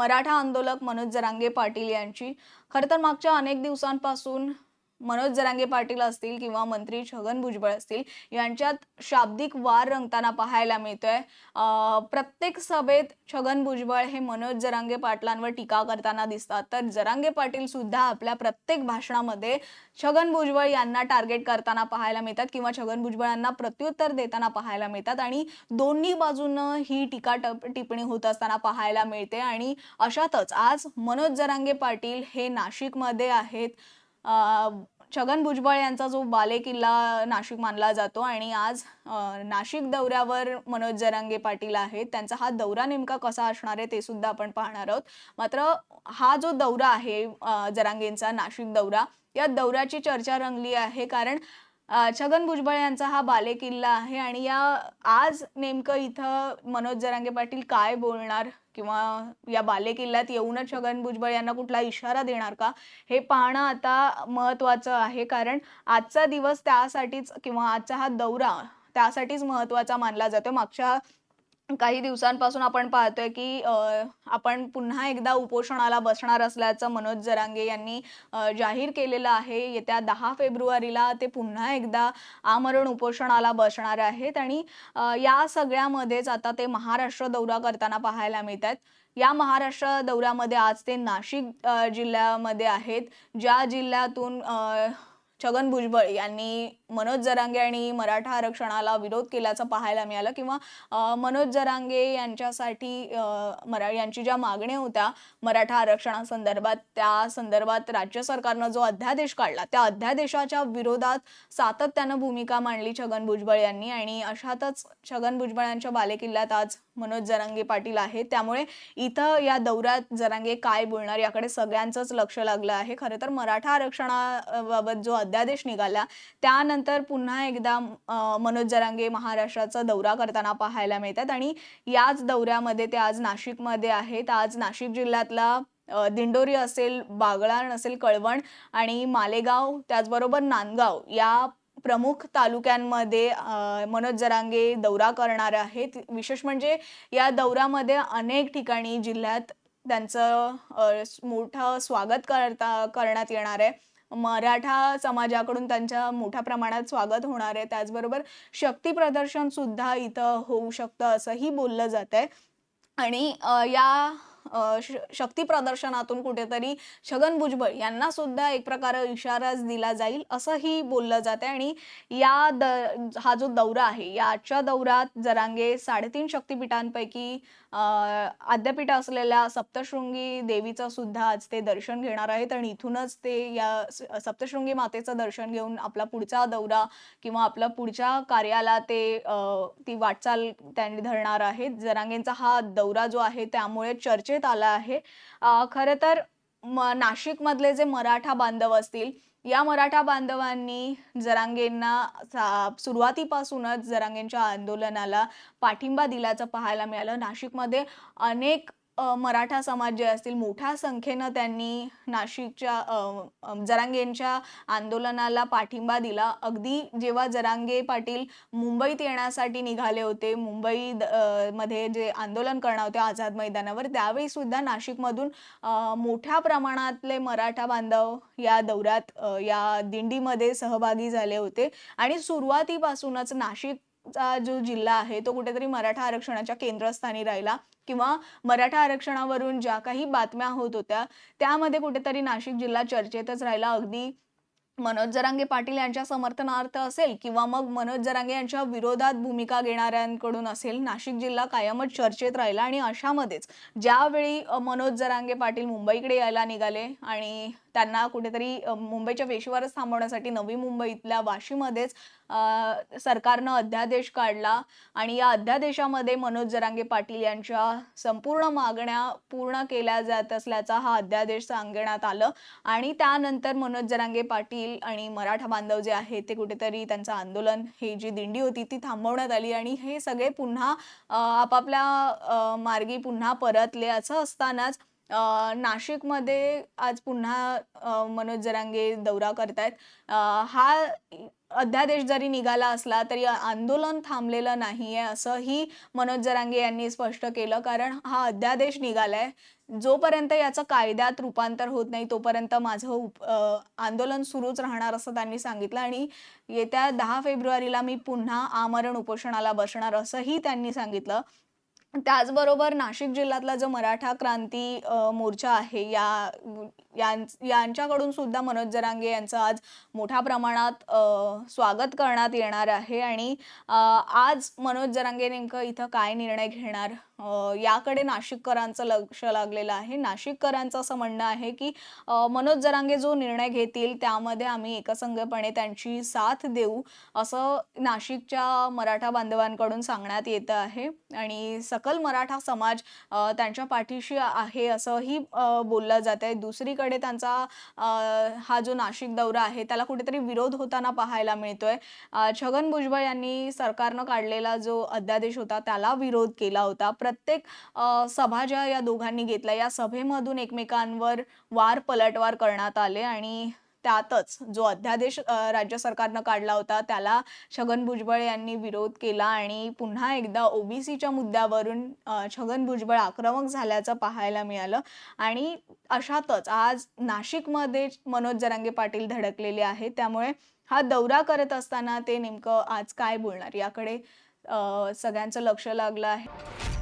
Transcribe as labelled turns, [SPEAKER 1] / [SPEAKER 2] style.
[SPEAKER 1] मराठा आंदोलक मनोज जरांगे पाटील यांची. खरं तर मागच्या अनेक दिवसांपासून मनोज जरांगे पाटील असतील किंवा मंत्री छगन भुजबळ असतील यांच्यात शाब्दिक वार रंगताना पाहायला मिळतोय. प्रत्येक सभेत छगन भुजबळ हे मनोज जरांगे पाटलांवर टीका करताना दिसतात. तर जरांगे पाटील सुद्धा आपल्या प्रत्येक भाषणामध्ये छगन भुजबळ यांना टार्गेट करताना पाहायला मिळतात किंवा छगन भुजबळ यांना प्रत्युत्तर देताना पाहायला मिळतात आणि दोन्ही बाजूनं ही टीका टप- टिप्पणी होत असताना पाहायला मिळते. आणि अशातच आज मनोज जरांगे पाटील हे नाशिकमध्ये आहेत. छगन भुजबळ यांचा जो बालेकिल्ला नाशिक मानला जातो आणि आज नाशिक दौऱ्यावर मनोज जरांगे पाटील आहेत. त्यांचा हा दौरा नेमका कसा असणार आहे ते सुद्धा आपण पाहणार आहोत. मात्र हा जो दौरा आहे जरांगेंचा नाशिक दौरा या दौऱ्याची चर्चा रंगली आहे कारण छगन भुजबळ यांचा हा बालेकिल्ला आहे आणि या आज नेमकं इथं मनोज जरांगे पाटील काय बोलणार किंवा या बालेकिल्ल्यात येऊनच छगन भुजबळ यांना कुठला इशारा देणार का? हे पाहणं आता महत्वाचं आहे. कारण आजचा दिवस त्यासाठीच किंवा आजचा हा दौरा त्यासाठीच महत्त्वाचा मानला जातो. मागच्या काही दिवसांपासून आपण पाहतोय की आपण पुन्हा एकदा उपोषणाला बसणार असल्याचं मनोज जरांगे यांनी जाहीर केलेलं आहे. येत्या दहा फेब्रुवारीला ते पुन्हा एकदा आमरण उपोषणाला बसणार आहेत आणि या सगळ्यामध्येच आता ते महाराष्ट्र दौरा करताना पाहायला मिळतात या महाराष्ट्र दौऱ्यामध्ये आज ते नाशिक जिल्ह्यामध्ये आहेत. ज्या जिल्ह्यातून छगन भुजबळ यांनी मनोज जरांगे आणि मराठा आरक्षणाला विरोध केल्याचं पाहायला मिळालं. किंवा मनोज जरांगे यांच्यासाठी मरा यांची ज्या मागण्या होत्या मराठा आरक्षणासंदर्भात त्या संदर्भात राज्य सरकारनं जो अध्यादेश काढला त्या अध्यादेशाच्या विरोधात सातत्यानं भूमिका मांडली छगन भुजबळ यांनी. आणि अशातच छगन भुजबळ यांच्या बालेकिल्ल्यात आज मनोज जरांगे पाटील आहेत. त्यामुळे इथं या दौऱ्यात जरांगे काय बोलणार याकडे सगळ्यांचंच लक्ष लागलं आहे. खरं तर मराठा आरक्षणाबाबत जो अध्यादेश निघाला त्यानंतर पुन्हा एकदा मनोज जरांगे महाराष्ट्राचा दौरा करताना पाहायला मिळतात. आणि याच दौऱ्यामध्ये ते आज नाशिकमध्ये आहेत. आज नाशिक जिल्ह्यातला दिंडोरी असेल बागळाण असेल कळवण आणि मालेगाव त्याचबरोबर नांदगाव या प्रमुख तालुक्यांमध्ये मनोज जरांगे दौरा करणार आहेत. विशेष म्हणजे या दौऱ्यामध्ये अनेक ठिकाणी जिल्ह्यात त्यांचं मोठं स्वागत करता करण्यात येणार आहे. मराठा समाजाकडून त्यांच्या मोठ्या प्रमाणात स्वागत होणार आहे. त्याचबरोबर शक्ती प्रदर्शन सुद्धा इथं होऊ शकतं असंही बोललं जात आहे. आणि या शक्ती प्रदर्शनातून कुठेतरी छगन भुजबळ यांना सुद्धा एक प्रकारे इशाराच दिला जाईल असंही बोललं जाते आणि या द हा जो दौरा आहे या आजच्या दौऱ्यात जरांगे साडेतीन शक्तिपीठांपैकी आद्यपीठ असलेल्या सप्तशृंगी देवीचं सुद्धा आज ते दर्शन घेणार आहेत आणि इथूनच ते या स- सप्तशृंगी मातेचं दर्शन घेऊन आपला पुढचा दौरा किंवा आपल्या पुढच्या कार्याला ते ती वाटचाल त्यांनी धरणार आहेत. जरांगेंचा हा दौरा जो आहे त्यामुळे चर्चेत आला आहे. खरं तर म नाशिकमधले जे मराठा बांधव असतील या मराठा बांधवांनी जरांगेंना सा- सुरुवातीपासूनच जरांगेंच्या आंदोलनाला पाठिंबा दिल्याचं पाहायला मिळालं. नाशिकमध्ये अनेक मराठा समाज जे असतील मोठ्या संख्येनं त्यांनी नाशिकच्या जरांगेंच्या आंदोलनाला पाठिंबा दिला. अगदी जेव्हा जरांगे पाटील मुंबईत येण्यासाठी निघाले होते मुंबई द- मध्ये जे आंदोलन करणार होते आझाद मैदानावर त्यावेळी सुद्धा नाशिकमधून मोठ्या प्रमाणातले मराठा बांधव या दौऱ्यात या दिंडीमध्ये सहभागी झाले होते. आणि सुरुवातीपासूनच नाशिक चा जो जिल्हा आहे तो कुठेतरी मराठा आरक्षणाच्या केंद्रस्थानी राहिला किंवा मराठा आरक्षणावरून ज्या काही बातम्या होत होत्या त्यामध्ये कुठेतरी नाशिक जिल्हा चर्चेतच राहिला. अगदी मनोज जरांगे पाटील यांच्या समर्थनार्थ असेल किंवा मग मनोज जरांगे यांच्या विरोधात भूमिका घेणाऱ्यांकडून असेल नाशिक जिल्हा कायमच चर्चेत राहिला आणि अशामध्येच ज्यावेळी मनोज जरांगे पाटील मुंबईकडे यायला निघाले आणि त्यांना कुठेतरी मुंबईच्या वेशीवरच थांबवण्यासाठी नवी मुंबईतल्या वाशीमध्येच सरकारनं अध्यादेश काढला. आणि या अध्यादेशामध्ये मनोज जरांगे पाटील यांच्या संपूर्ण मागण्या पूर्ण केल्या जात असल्याचा हा अध्यादेश सांगण्यात आलं. आणि त्यानंतर मनोज जरांगे पाटील आणि मराठा बांधव जे आहेत ते कुठेतरी त्यांचं आंदोलन ही जी दिंडी होती ती थांबवण्यात आली. आणि हे सगळे पुन्हा आपापल्या मार्गी पुन्हा परतले. असं असतानाच नाशिकमध्ये आज पुन्हा मनोज जरांगे दौरा करतायत. हा अध्यादेश जरी निघाला असला तरी आंदोलन थांबलेलं नाही आहे असंही मनोज जरांगे यांनी स्पष्ट केलं. कारण हा अध्यादेश निघालाय. जोपर्यंत याचं कायद्यात रूपांतर होत नाही तोपर्यंत माझं उप आंदोलन सुरूच राहणार असं त्यांनी सांगितलं. आणि येत्या दहा फेब्रुवारीला मी पुन्हा आमरण उपोषणाला बसणार असंही त्यांनी सांगितलं. त्याचबरोबर नाशिक जिल्ह्यातला जो मराठा क्रांती मोर्चा आहे या यांच्याकडून सुद्धा मनोज जरांगे यांचं आज मोठ्या प्रमाणात स्वागत करण्यात येणार आहे. आणि आज मनोज जरांगे नेमकं इथं काय निर्णय घेणार? याकडे नाशिककरांचं लक्ष लागलेलं आहे. नाशिककरांचं असं म्हणणं आहे की मनोज जरांगे जो निर्णय घेतील त्यामध्ये आम्ही एकसंघपणे त्यांची साथ देऊ असं नाशिकच्या मराठा बांधवांकडून सांगण्यात येतं आहे. आणि सकल मराठा समाज त्यांच्या पाठीशी आहे असंही बोललं जात आहे दुसरीकडे त्यांचा हा जो नाशिक दौरा आहे त्याला कुठेतरी विरोध होताना पाहायला मिळतोय. छगन भुजबळ यांनी सरकारनं काढलेला जो अध्यादेश होता त्याला विरोध केला होता. प्रत्येक सभा ज्या या दोघांनी घेतल्या या सभेमधून एकमेकांवर वार पलटवार करण्यात आले आणि त्यातच जो अध्यादेश राज्य सरकारनं काढला होता त्याला छगन भुजबळ यांनी विरोध केला आणि पुन्हा एकदा ओबीसीच्या मुद्द्यावरून छगन भुजबळ आक्रमक झाल्याचं पाहायला मिळालं. आणि अशातच आज नाशिकमध्ये मनोज जरांगे पाटील धडकलेले आहेत. त्यामुळे हा दौरा करत असताना ते नेमकं आज काय बोलणार? याकडे सगळ्यांचं लक्ष लागलं आहे.